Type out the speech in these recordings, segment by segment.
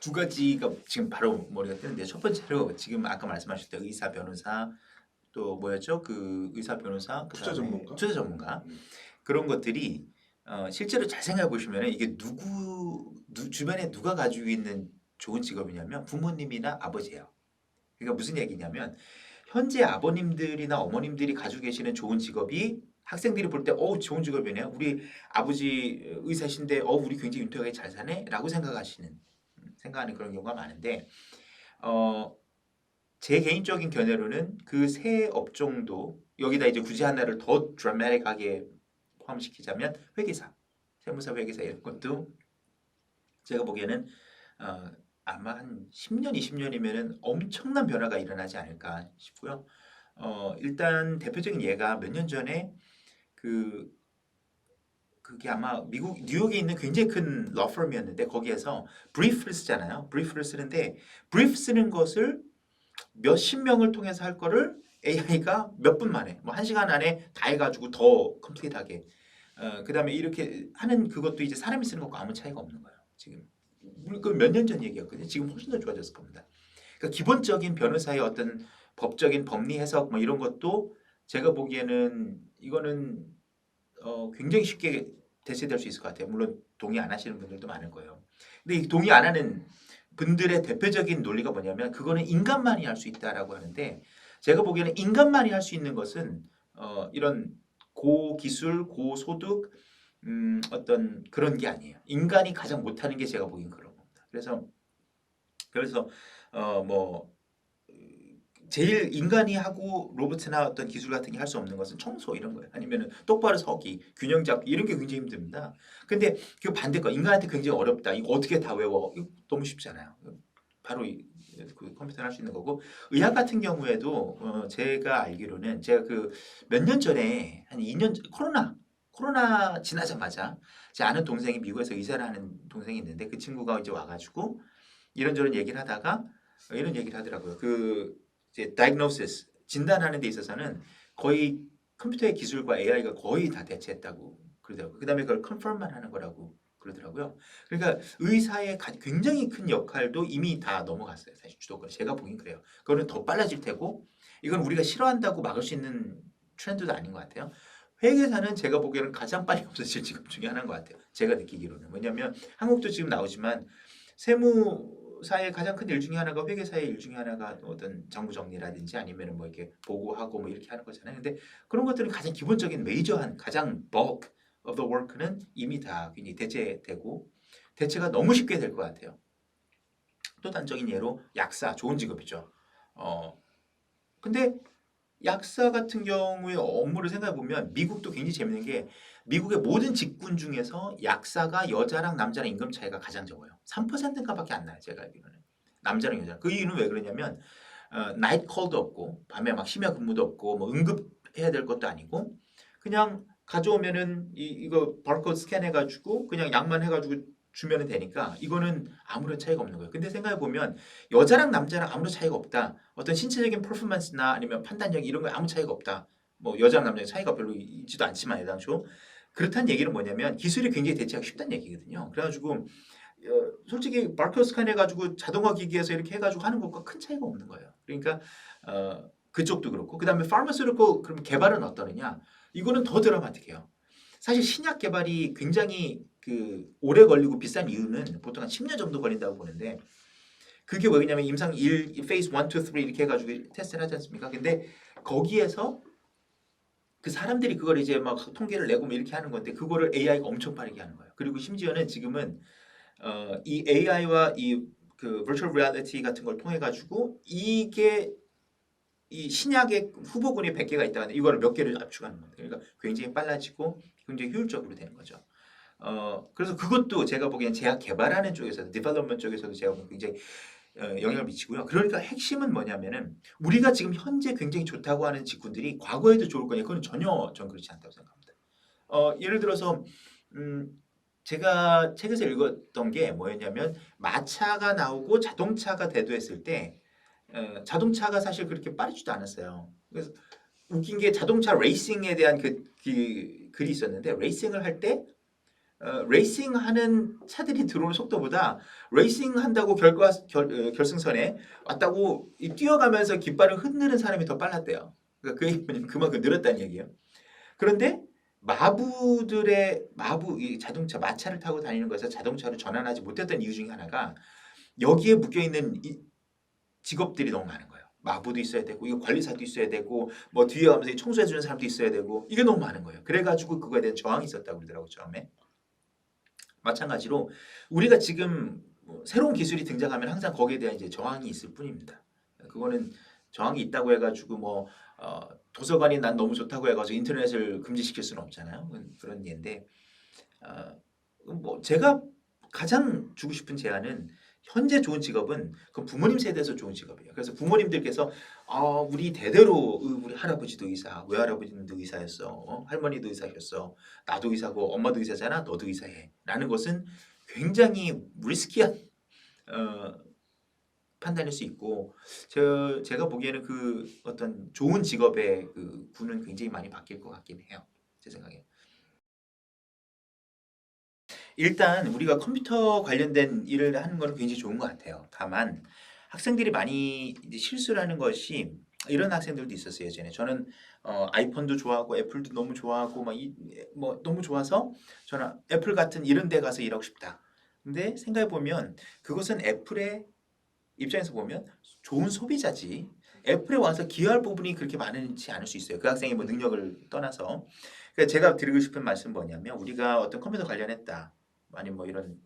두 가지가 지금 바로 머리가 뜨는데 첫 번째로 지금 아까 말씀하셨던 의사 변호사 또 뭐였죠 그 의사 변호사 투자 전문가? 투자 전문가 음. 그런 것들이 어, 실제로 잘 생각해 보시면 이게 누구 누, 주변에 누가 가지고 있는 좋은 직업이냐면 부모님이나 아버지예요. 그러니까 무슨 얘기냐면 현재 아버님들이나 어머님들이 가지고 계시는 좋은 직업이 학생들이 볼 때 어 좋은 직업이네요. 우리 아버지 의사신데 어 우리 굉장히 윤택하게 잘 사네라고 생각하시는 음, 생각하는 그런 경우가 많은데 어 제 개인적인 견해로는 그 세 업종도 여기다 이제 굳이 하나를 더 드라마틱하게 포함시키자면 회계사, 세무사 회계사 이런 것도 제가 보기에는 어, 아마 한 10년, 20년이면은 엄청난 변화가 일어나지 않을까 싶고요. 어, 일단 대표적인 예가 몇 년 전에 그 그게 아마 미국 뉴욕에 있는 굉장히 큰 러펌이었는데 거기에서 브리프를 쓰잖아요. 브리프를 쓰는데 브리프 쓰는 것을 몇십 명을 통해서 할 거를 AI가 몇 분 만에 뭐 한 시간 안에 다 해가지고 더 컴플릿하게 어, 그다음에 이렇게 하는 그것도 이제 사람이 쓰는 것과 아무 차이가 없는 거예요. 지금 그몇 년 전 얘기였거든요. 지금 훨씬 더 좋아졌을 겁니다. 그러니까 기본적인 변호사의 어떤 법적인 법리 해석 뭐 이런 것도 제가 보기에는 이거는 어, 굉장히 쉽게 대체될 수 있을 것 같아요. 물론 동의 안 하시는 분들도 많을 거예요. 근데 이 동의 안 하는 분들의 대표적인 논리가 뭐냐면 그거는 인간만이 할 수 있다라고 하는데 제가 보기에는 인간만이 할 수 있는 것은 어, 이런 고기술, 고소득 음, 어떤 그런 게 아니에요. 인간이 가장 못하는 게 제가 보기엔 그런 겁니다. 그래서 그래서 어 뭐 제일 인간이 하고 로봇이나 어떤 기술 같은 게 할 수 없는 것은 청소 이런 거예요. 아니면은 똑바로 서기, 균형 잡기 이런 게 굉장히 힘듭니다. 근데 그 반대 거 인간한테 굉장히 어렵다. 이거 어떻게 다 외워? 이거 너무 쉽잖아요. 바로 이, 그 컴퓨터를 할 수 있는 거고 의학 같은 경우에도 어, 제가 알기로는 제가 그 몇 년 전에 한 2년 전- 코로나 코로나 지나자마자 제 아는 동생이 미국에서 의사를 하는 동생이 있는데 그 친구가 이제 와가지고 이런저런 얘기를 하다가 이런 얘기를 하더라고요. 그 이제 diagnosis 진단하는 데 있어서는 거의 컴퓨터의 기술과 AI가 거의 다 대체했다고 그러더라고요. 그다음에 그걸 컨펌만 하는 거라고 그러더라고요. 그러니까 의사의 가- 굉장히 큰 역할도 이미 다 넘어갔어요. 사실 주도권 제가 보긴 그래요. 그거는 더 빨라질 테고 이건 우리가 싫어한다고 막을 수 있는 트렌드도 아닌 것 같아요. 회계사는 제가 보기에는 가장 빨리 없어질 직업 중에 하나인 것 같아요. 제가 느끼기로는 뭐냐면 한국도 지금 나오지만 세무 사의 가장 큰 일 중에 하나가 회계사의 일 중에 하나가 어떤 정부 정리라든지 아니면 뭐 이렇게 보고하고 뭐 이렇게 하는 거잖아요. 근데 그런 것들은 가장 기본적인 메이저한 가장 bulk of the work는 이미 다 굉장히 대체되고 대체가 너무 쉽게 될 것 같아요. 또 단적인 예로 약사 좋은 직업이죠. 어 근데 약사 같은 경우의 업무를 생각해 보면 미국도 굉장히 재밌는 게 미국의 모든 직군 중에서 약사가 여자랑 남자랑 임금 차이가 가장 적어요. 3%인가밖에 안 나요. 제가 알기로는 남자랑 여자. 그 이유는 왜 그러냐면 어, 나이트 콜도 없고 밤에 막 심야 근무도 없고 뭐 응급해야 될 것도 아니고 그냥 가져오면은 이, 이거 바코드 스캔해가지고 그냥 약만 해가지고 주면 되니까 이거는 아무런 차이가 없는 거예요. 근데 생각해 보면 여자랑 남자랑 아무런 차이가 없다. 어떤 신체적인 퍼포먼스나 아니면 판단력 이런 거 아무 차이가 없다. 뭐 여자랑 남자랑 차이가 별로 있지도 않지만 애당초 그렇다는 얘기는 뭐냐면 기술이 굉장히 대체하기 쉽다는 얘기거든요. 그래가지고 어, 솔직히 바코 스캔 해가지고 자동화 기기에서 이렇게 해가지고 하는 것과 큰 차이가 없는 거예요. 그러니까 어, 그쪽도 그렇고 그 다음에 파마스리코 그럼 개발은 어떠느냐? 이거는 더 드라마틱해요. 사실 신약 개발이 굉장히 그 오래 걸리고 비싼 이유는 보통 한 10년 정도 걸린다고 보는데 그게 왜냐면 임상 1, 페이스 1, 2, 3 이렇게 해가지고 테스트를 하지 않습니까? 근데 거기에서 그 사람들이 그걸 이제 막 통계를 내고 뭐 이렇게 하는 건데 그거를 AI가 엄청 빠르게 하는 거예요. 그리고 심지어는 지금은 어, 이 AI와 이그 virtual reality 같은 걸 통해 가지고 이게 이 신약의 후보군이 100개가 있다는데 이거를 몇 개를 압축하는 겁니다. 그러니까 굉장히 빨라지고 굉장히 효율적으로 되는 거죠. 어, 그래서 그것도 제가 보기엔 제약 개발하는 쪽에서 디벨롭먼트 쪽에서도 제가 보기엔 굉장히 어, 영향을 미치고요. 그러니까 핵심은 뭐냐면은 우리가 지금 현재 굉장히 좋다고 하는 직군들이 과거에도 좋을 거냐 그건 전혀 전 그렇지 않다고 생각합니다. 어, 예를 들어서 음, 제가 책에서 읽었던 게 뭐였냐면 마차가 나오고 자동차가 대두했을 때 어, 자동차가 사실 그렇게 빠르지도 않았어요. 그래서 웃긴 게 자동차 레이싱에 대한 그, 그 글이 있었는데 레이싱을 할때 어, 레이싱 하는 차들이 들어오는 속도보다 레이싱 한다고 결과 결, 어, 결승선에 왔다고 이 뛰어가면서 깃발을 흔드는 사람이 더 빨랐대요. 그러니까 그 얘기는 그만큼 늘었다는 얘기예요. 그런데 마부들의 마부 이 자동차 마차를 타고 다니는 것에서 자동차로 전환하지 못했던 이유 중에 하나가 여기에 묶여 있는 이 직업들이 너무 많은 거예요. 마부도 있어야 되고 이거 관리사도 있어야 되고 뭐 뒤에 가면서 청소해 주는 사람도 있어야 되고 이게 너무 많은 거예요. 그래가지고 그거에 대한 저항이 있었다고 그러더라고 처음에. 마찬가지로 우리가 지금 뭐 새로운 기술이 등장하면 항상 거기에 대한 이제 저항이 있을 뿐입니다. 그거는 저항이 있다고 해가지고 뭐 어, 도서관이 난 너무 좋다고 해가지고 인터넷을 금지시킬 수는 없잖아요. 그런 예인데 어, 뭐 제가 가장 주고 싶은 제안은 현재 좋은 직업은 그 부모님 세대에서 좋은 직업이에요. 그래서 부모님들께서 아 우리 대대로 으, 우리 할아버지도 의사, 외할아버지도 의사였어, 어? 할머니도 의사셨어, 나도 의사고 엄마도 의사잖아, 너도 의사해.라는 것은 굉장히 리스키한 어, 판단일 수 있고 저 제가 보기에는 그 어떤 좋은 직업의 그 구는 굉장히 많이 바뀔 것 같긴 해요. 제 생각에. 일단 우리가 컴퓨터 관련된 일을 하는 거는 굉장히 좋은 것 같아요. 다만 학생들이 많이 실수를 하는 것이 이런 학생들도 있었어요. 예전에 저는 어, 아이폰도 좋아하고 애플도 너무 좋아하고 막이뭐 너무 좋아서 저는 애플 같은 이런 데 가서 일하고 싶다. 근데 생각해 보면 그것은 애플의 입장에서 보면 좋은 소비자지. 애플에 와서 기여할 부분이 그렇게 많지 않을 수 있어요. 그 학생의 뭐 능력을 떠나서. 그래서 제가 드리고 싶은 말씀 은 뭐냐면 우리가 어떤 컴퓨터 관련했다. 아니면 뭐 이런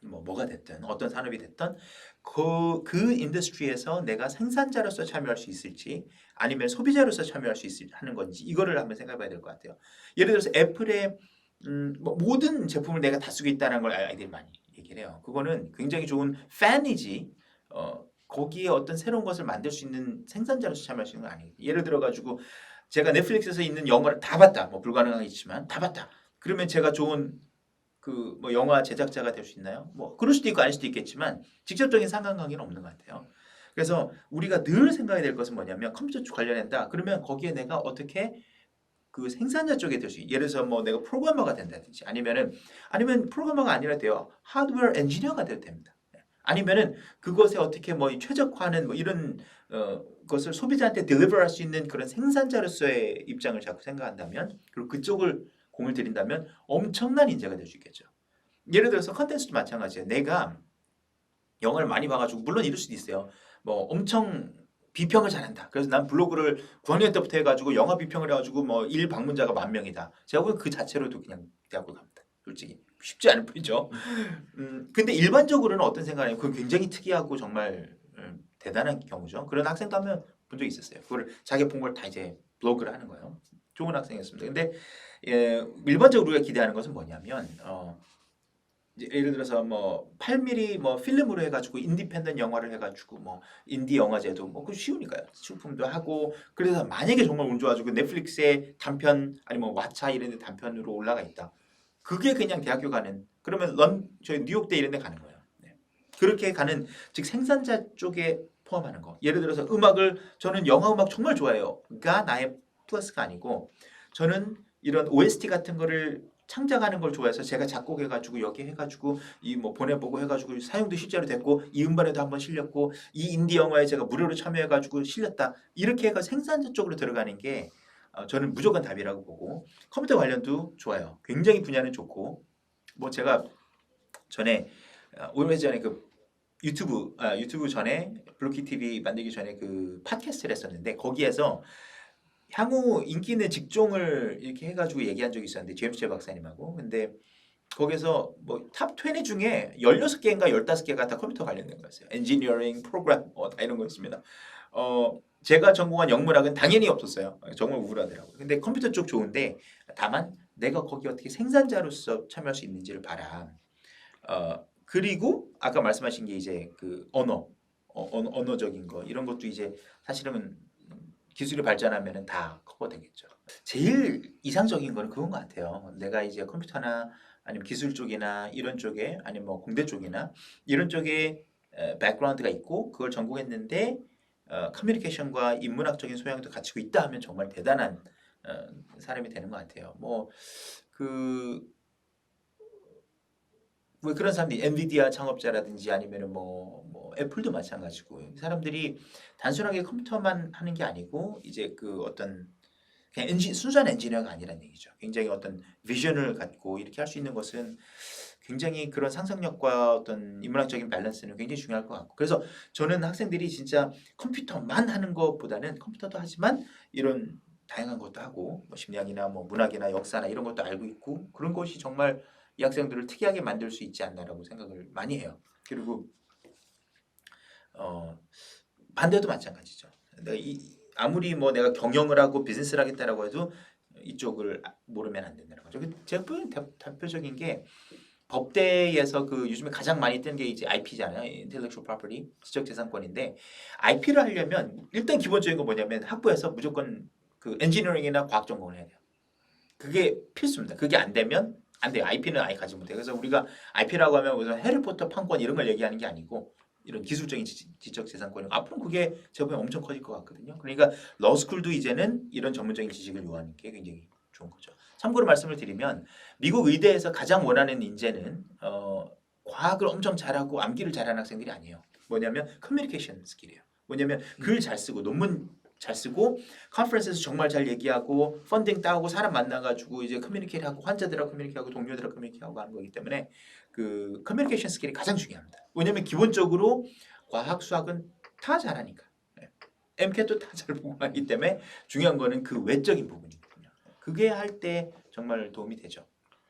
뭐 뭐가 됐든 어떤 산업이 됐든 그, 그 인더스트리에서 내가 생산자로서 참여할 수 있을지 아니면 소비자로서 참여할 수 있을 하는 건지 이거를 한번 생각해 봐야 될 것 같아요. 예를 들어서 애플의 음, 뭐 모든 제품을 내가 다 쓰고 있다는 걸 아이들이 많이 얘기를 해요. 그거는 굉장히 좋은 팬이지 어, 거기에 어떤 새로운 것을 만들 수 있는 생산자로서 참여할 수 있는 건 아니에요. 예를 들어 가지고 제가 넷플릭스에서 있는 영화를 다 봤다. 뭐 불가능하겠지만 다 봤다. 그러면 제가 좋은 그 뭐 영화 제작자가 될 수 있나요? 뭐 그럴 수도 있고 아닐 수도 있겠지만 직접적인 상관관계는 없는 것 같아요. 그래서 우리가 늘 생각해야 될 것은 뭐냐면 컴퓨터 쪽 관련된다. 그러면 거기에 내가 어떻게 그 생산자 쪽에 있. 예를 들어서 뭐 내가 프로그래머가 된다든지 아니면은 아니면 프로그래머가 아니라 돼요. 하드웨어 엔지니어가 돼도 됩니다. 아니면은 그것에 어떻게 뭐 최적화하는 뭐 이런 어, 것을 소비자한테 딜리버할 수 있는 그런 생산자로서의 입장을 자꾸 생각한다면 그리고 그쪽을 공을 들인다면 엄청난 인재가 될 수 있겠죠. 예를 들어서 컨텐츠도 마찬가지예요. 내가 영화를 많이 봐가지고 물론 이럴 수도 있어요. 뭐 엄청 비평을 잘한다. 그래서 난 블로그를 9학년 때부터 해가지고 영화 비평을 해가지고 뭐 일 방문자가 만 명이다. 제가 보기엔 그 자체로도 그냥 대학교 갑니다. 솔직히 쉽지 않을 뿐이죠. 음, 근데 일반적으로는 어떤 생각이냐면 그건 굉장히 특이하고 정말 음, 대단한 경우죠. 그런 학생도 한명 본 적이 있었어요. 그걸 자기 본걸 다 이제 블로그를 하는 거예요. 좋은 학생이었습니다. 근데 예, 일반적으로 우리가 기대하는 것은 뭐냐면 어, 예를 들어서 뭐 8mm 뭐 필름으로 해가지고 인디펜던 영화를 해가지고 뭐 인디 영화제도 뭐그 쉬우니까요. 출품도 하고 그래서 만약에 정말 운 좋아가지고 넷플릭스에 단편 아니면 뭐 왓챠 이런 데 단편으로 올라가 있다. 그게 그냥 대학교 가는 그러면 런 저희 뉴욕대 이런 데 가는 거예요. 네. 그렇게 가는 즉 생산자 쪽에 포함하는 거. 예를 들어서 음악을 저는 영화 음악 정말 좋아해요가 나의 플러스가 아니고 저는 이런 OST 같은 거를 창작하는 걸 좋아해서 제가 작곡해가지고 여기 해가지고 이 뭐 보내보고 해가지고 사용도 실제로 됐고 이 음반에도 한번 실렸고 이 인디 영화에 제가 무료로 참여해가지고 실렸다 이렇게 해가 생산자 쪽으로 들어가는 게 어, 저는 무조건 답이라고 보고 컴퓨터 관련도 좋아요. 굉장히 분야는 좋고 뭐 제가 전에 어, 오래 전에 그 유튜브 아, 유튜브 전에 블루키 TV 만들기 전에 그 팟캐스트를 했었는데 거기에서 향후 인기 있는 직종을 이렇게 해가지고 얘기한 적이 있었는데 제임스 제 박사님하고 근데 거기서 뭐탑 20 중에 16개인가 15개가 다 컴퓨터 관련된 거였어요. 엔지니어링, 프로그램 뭐다 이런 거였습니다. 어 제가 전공한 영문학은 당연히 없었어요. 정말 우울하더라고요. 근데 컴퓨터 쪽 좋은데 다만 내가 거기 어떻게 생산자로서 참여할 수 있는지를 봐라. 어 그리고 아까 말씀하신 게 이제 그 언어, 어, 언어 언어적인 거 이런 것도 이제 사실은 기술이 발전하면 다 커버되겠죠. 제일 이상적인 거는 그건 것 같아요. 내가 이제 컴퓨터나 아니면 기술 쪽이나 이런 쪽에 아니면 뭐 공대 쪽이나 이런 쪽에 백그라운드가 있고 그걸 전공했는데 어, 커뮤니케이션과 인문학적인 소양도 갖추고 있다 하면 정말 대단한 어, 사람이 되는 것 같아요. 뭐그 뭐 그런 사람들이 엔비디아 창업자라든지 아니면은 뭐, 뭐 애플도 마찬가지고 이 사람들이 단순하게 컴퓨터만 하는 게 아니고 이제 그 어떤 그냥 엔진 순수한 엔지니어가 아니라는 얘기죠. 굉장히 어떤 비전을 갖고 이렇게 할 수 있는 것은 굉장히 그런 상상력과 어떤 인문학적인 밸런스는 굉장히 중요할 것 같고 그래서 저는 학생들이 진짜 컴퓨터만 하는 것보다는 컴퓨터도 하지만 이런 다양한 것도 하고 뭐 심리학이나 뭐 문학이나 역사나 이런 것도 알고 있고 그런 것이 정말 이 학생들을 특이하게 만들 수 있지 않나라고 생각을 많이 해요. 그리고 어 반대도 마찬가지죠. 내가 이 아무리 뭐 내가 경영을 하고 비즈니스를 하겠다라고 해도 이쪽을 모르면 안 된다는 거죠. 그 제가 대- 대표적인 게 법대에서 그 요즘에 가장 많이 뜨는 게 이제 IP잖아요. Intellectual Property, 지적재산권인데 IP를 하려면 일단 기본적인 건 뭐냐면 학부에서 무조건 그 엔지니어링이나 과학 전공을 해야 돼요. 그게 필수입니다. 그게 안 되면 안 돼요. IP는 아예 가지 못해요. 그래서 우리가 IP라고 하면 우선 해리포터 판권 이런 걸 얘기하는 게 아니고 이런 기술적인 지- 지적재산권 앞으로 그게 제가 보면 엄청 커질 것 같거든요. 그러니까 러스쿨도 이제는 이런 전문적인 지식을 요하는 게 굉장히 좋은 거죠. 참고로 말씀을 드리면 미국 의대에서 가장 원하는 인재는 어, 과학을 엄청 잘하고 암기를 잘하는 학생들이 아니에요. 뭐냐면 커뮤니케이션 스킬이에요. 뭐냐면 글 잘 쓰고 논문 잘 쓰고 컨퍼런스에서 정말 잘 얘기하고 펀딩 따고 사람 만나가지고 이제 커뮤니케이트하고 환자들하고 커뮤니케이트하고 동료들하고 커뮤니케이트하고 하는 거기 때문에 그 커뮤니케이션 스킬이 가장 중요합니다. 왜냐면 기본적으로 과학 수학은 다 잘하니까 네. MCAT도 다 잘 보고 하기 때문에 중요한 거는 그 외적인 부분이거든요. 그게 할 때 정말 도움이 되죠.